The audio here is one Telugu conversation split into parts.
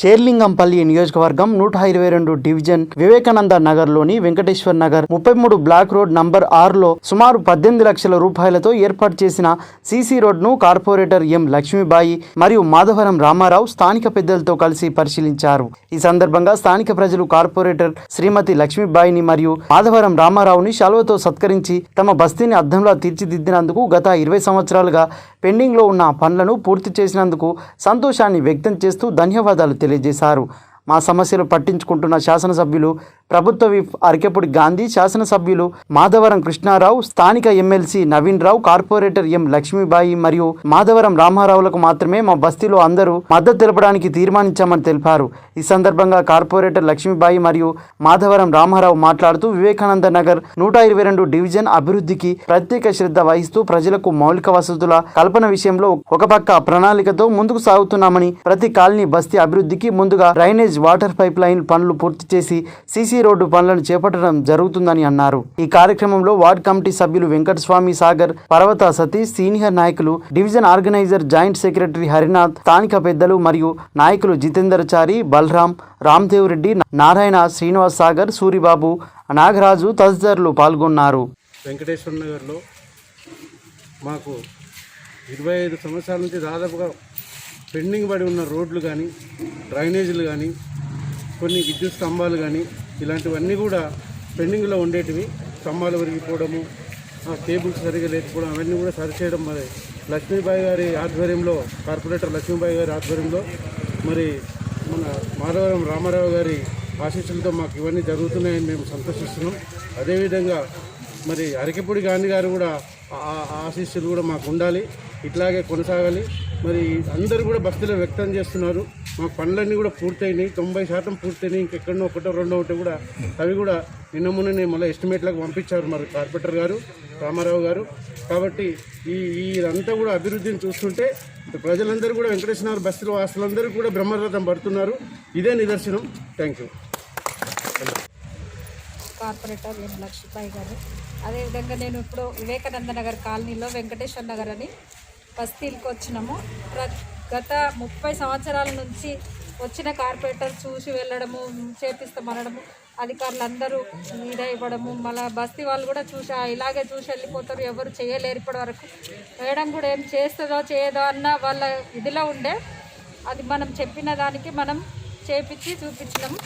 షేర్లింగంపల్లి నియోజకవర్గం నూట ఇరవై రెండు డివిజన్ వివేకానంద నగర్లోని వెంకటేశ్వర్ నగర్ ముప్పై మూడు బ్లాక్ రోడ్ నంబర్ ఆరులో సుమారు పద్దెనిమిది లక్షల రూపాయలతో ఏర్పాటు చేసిన సీసీ రోడ్ను కార్పొరేటర్ ఎం లక్ష్మీబాయి మరియు మాధవరం రామారావు స్థానిక పెద్దలతో కలిసి పరిశీలించారు. ఈ సందర్భంగా స్థానిక ప్రజలు కార్పొరేటర్ శ్రీమతి లక్ష్మీబాయిని మరియు మాధవరం రామారావుని శాలువతో సత్కరించి తమ బస్తీని అద్దంలా తీర్చిదిద్దినందుకు గత ఇరవై సంవత్సరాలుగా పెండింగ్లో ఉన్న పనులను పూర్తి చేసినందుకు సంతోషాన్ని వ్యక్తం చేస్తూ ధన్యవాదాలు తెలియజేశారు. మా సమస్యలు పట్టించుకుంటున్న శాసనసభ్యులు ప్రభుత్వ విప్ అరికెపుడి గాంధీ శాసనసభ్యులు మాధవరం కృష్ణారావు స్థానిక MLC Naveen Rao corporator M Lakshmibai మరియు మాధవరం రామారావులకు మాత్రమే మా బస్తీలో అందరూ మద్దతు తెలపడానికి తీర్మానించామని తెలిపారు. ఈ సందర్భంగా కార్పొరేటర్ లక్ష్మీబాయి మరియు మాధవరం రామారావు మాట్లాడుతూ వివేకానంద నగర్ నూట ఇరవై రెండు డివిజన్ అభివృద్ధికి ప్రత్యేక శ్రద్ధ వహిస్తూ ప్రజలకు మౌలిక వసతుల కల్పన విషయంలో ఒక పక్క ప్రణాళికతో ముందుకు సాగుతున్నామని ప్రతి కాలనీ బస్తీ అభివృద్ధికి ముందుగా డ్రైనేజ్ వాటర్ పైప్ లైన్ పనులు పూర్తి చేసి సీసీ రోడ్డు పనులను చేపట్టడం జరుగుతుందని అన్నారు. ఈ కార్యక్రమంలో వార్డ్ కమిటీ సభ్యులు వెంకటస్వామి సాగర్ పర్వత సతీష్ సీనియర్ నాయకులు division organiser joint secretary Harinath స్థానిక పెద్దలు మరియు నాయకులు జితేందర్ చారి బలరాం రామ్దేవ్ రెడ్డి నారాయణ శ్రీనివాస్ సాగర్ సూరిబాబు నాగరాజు తదితరులు పాల్గొన్నారు. వెంకటేశ్వర నగర్లో మాకు ఇరవై ఐదు సంవత్సరాల నుంచి దాదాపుగా పెండింగ్ పడి ఉన్న రోడ్లు కానీ డ్రైనేజీలు కానీ కొన్ని విద్యుత్ స్తంభాలు కానీ ఇలాంటివన్నీ కూడా పెండింగ్లో ఉండేటివి. స్తంభాలు విరిగిపోవడము ఆ కేబుల్స్ సరిగా లేకపోవడం అవన్నీ కూడా సరిచేయడం మరి లక్ష్మీబాయి గారి ఆధ్వర్యంలో కార్పొరేటర్ లక్ష్మీబాయి గారి ఆధ్వర్యంలో మరి మన మాధవరం రామారావు గారి ఆశీస్సులతో మాకు ఇవన్నీ జరుగుతున్నాయని మేము సంతోషిస్తున్నాం. అదేవిధంగా మరి అరకిపూడి గాంధీ గారు కూడా ఆశీస్సులు కూడా మాకు ఉండాలి. ఇట్లాగే కొనసాగాలి. మరి అందరూ కూడా బస్తీలో వ్యక్తం చేస్తున్నారు. మా పనులన్నీ కూడా పూర్తయినాయి. తొంభై శాతం పూర్తయినాయి. ఇంకెక్కడో ఒకటో రెండో ఒకటి కూడా అవి కూడా నిన్న మొన్ననే మళ్ళీ ఎస్టిమేట్లకు పంపించారు మరి కార్పొరేటర్ గారు రామారావు గారు. కాబట్టి ఈ ఈ ఇదంతా కూడా అభివృద్ధిని చూస్తుంటే ప్రజలందరూ కూడా వెంకటేశ్వర బస్తీలో వాసులందరూ కూడా బ్రహ్మరథం పడుతున్నారు. ఇదే నిదర్శనం. Thank you corporator M Lakshmibai garu. అదేవిధంగా నేను ఇప్పుడు వివేకానంద నగర్ కాలనీలో వెంకటేశ్వర నగర్ అని బస్తీలకు వచ్చినాము. గత ముప్పై సంవత్సరాల నుంచి వచ్చిన కార్పొరేటర్ చూసి వెళ్ళడము చేపిస్తామనడము అధికారులు అందరూ మీద ఇవ్వడము మళ్ళీ బస్తీ వాళ్ళు కూడా చూసి ఇలాగే చూసి వెళ్ళిపోతారు ఎవరు చేయలేరు ఇప్పటి వరకు. మేడం కూడా ఏం చేస్తుందో చేయదో అన్న వాళ్ళ ఇదిలో ఉండే అది మనం చెప్పిన దానికి మనం చేపించి చూపించినాము.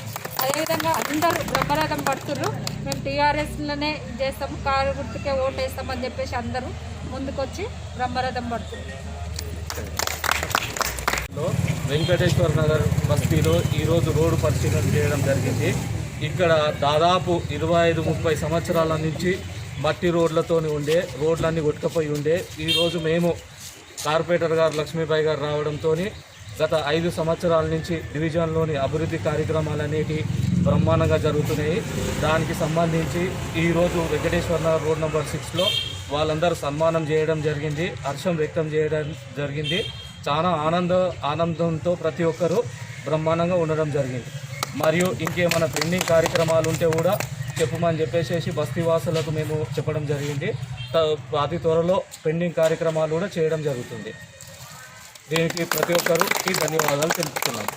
అదేవిధంగా అందరూ బ్రహ్మరథం పడుతున్నారు మేము టీఆర్ఎస్లోనే చేస్తాము కారు గుర్తుకే ఓటు వేస్తామని చెప్పేసి అందరూ ముందుకొచ్చి బ్రహ్మరథం పడుతుంది. లో వెంకటేశ్వర నగర్ బస్తీలో ఈరోజు రోడ్డు పరిశీలన చేయడం జరిగింది. ఇక్కడ దాదాపు ఇరవై ఐదు ముప్పై సంవత్సరాల నుంచి మట్టి రోడ్లతోని ఉండే రోడ్లన్నీ కొట్టుకపోయి ఉండే. ఈరోజు మేము కార్పొరేటర్ గారు లక్ష్మీబాయి గారు రావడంతో గత ఐదు సంవత్సరాల నుంచి డివిజన్లోని అభివృద్ధి కార్యక్రమాలు అనేవి బ్రహ్మాండంగా జరుగుతున్నాయి. దానికి సంబంధించి ఈరోజు వెంకటేశ్వర నగర్ రోడ్ నెంబర్ సిక్స్లో వాళ్ళందరూ సన్మానం చేయడం జరిగింది హర్షం వ్యక్తం చేయడం జరిగింది. చాలా ఆనంద ఆనందంతో ప్రతి ఒక్కరూ బ్రహ్మాండంగా ఉండడం జరిగింది. మరియు ఇంకేమైనా పెండింగ్ కార్యక్రమాలు ఉంటే కూడా చెప్పమని చెప్పేసి బస్తీవాసులకు మేము చెప్పడం జరిగింది. అతి త్వరలో పెండింగ్ కార్యక్రమాలు కూడా చేయడం జరుగుతుంది. దీనికి ప్రతి ఒక్కరికి ధన్యవాదాలు తెలుపుతున్నాను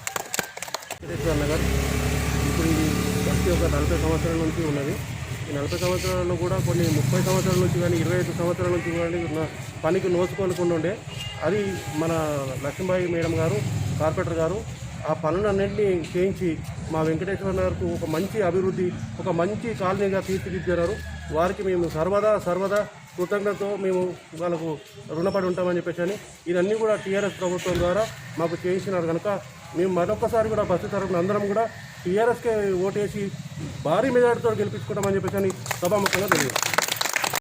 ఇప్పుడు ఇది బస్తీ ఒక నలభై సంవత్సరాల నుంచి ఉన్నది. ఈ నలభై సంవత్సరాలను కూడా కొన్ని ముప్పై సంవత్సరాల నుంచి కానీ ఇరవై ఐదు సంవత్సరాల నుంచి కానీ పనికి నోచుకోనుకుండా ఉండే అది మన లక్ష్మీబాయి మేడం గారు కార్పొరేటర్ గారు ఆ పనులన్నింటినీ చేయించి మా వెంకటేశ్వర నగర్కు ఒక మంచి అభివృద్ధి ఒక మంచి కాలనీగా తీర్చిదిద్దారు. వారికి మేము సర్వదా సర్వదా కృతజ్ఞతతో మేము వాళ్ళకు రుణపడి ఉంటామని చెప్పేసి అని ఇవన్నీ కూడా టీఆర్ఎస్ ప్రభుత్వం ద్వారా మాకు చేయించినారు కనుక మేము మరొకసారి కూడా బస్సు తరఫున అందరం కూడా టీఆర్ఎస్కే ఓటేసి భారీ మెజార్టీతో గెలిపించుకుంటామని చెప్పేసి అని సభాముఖంగా తెలియదు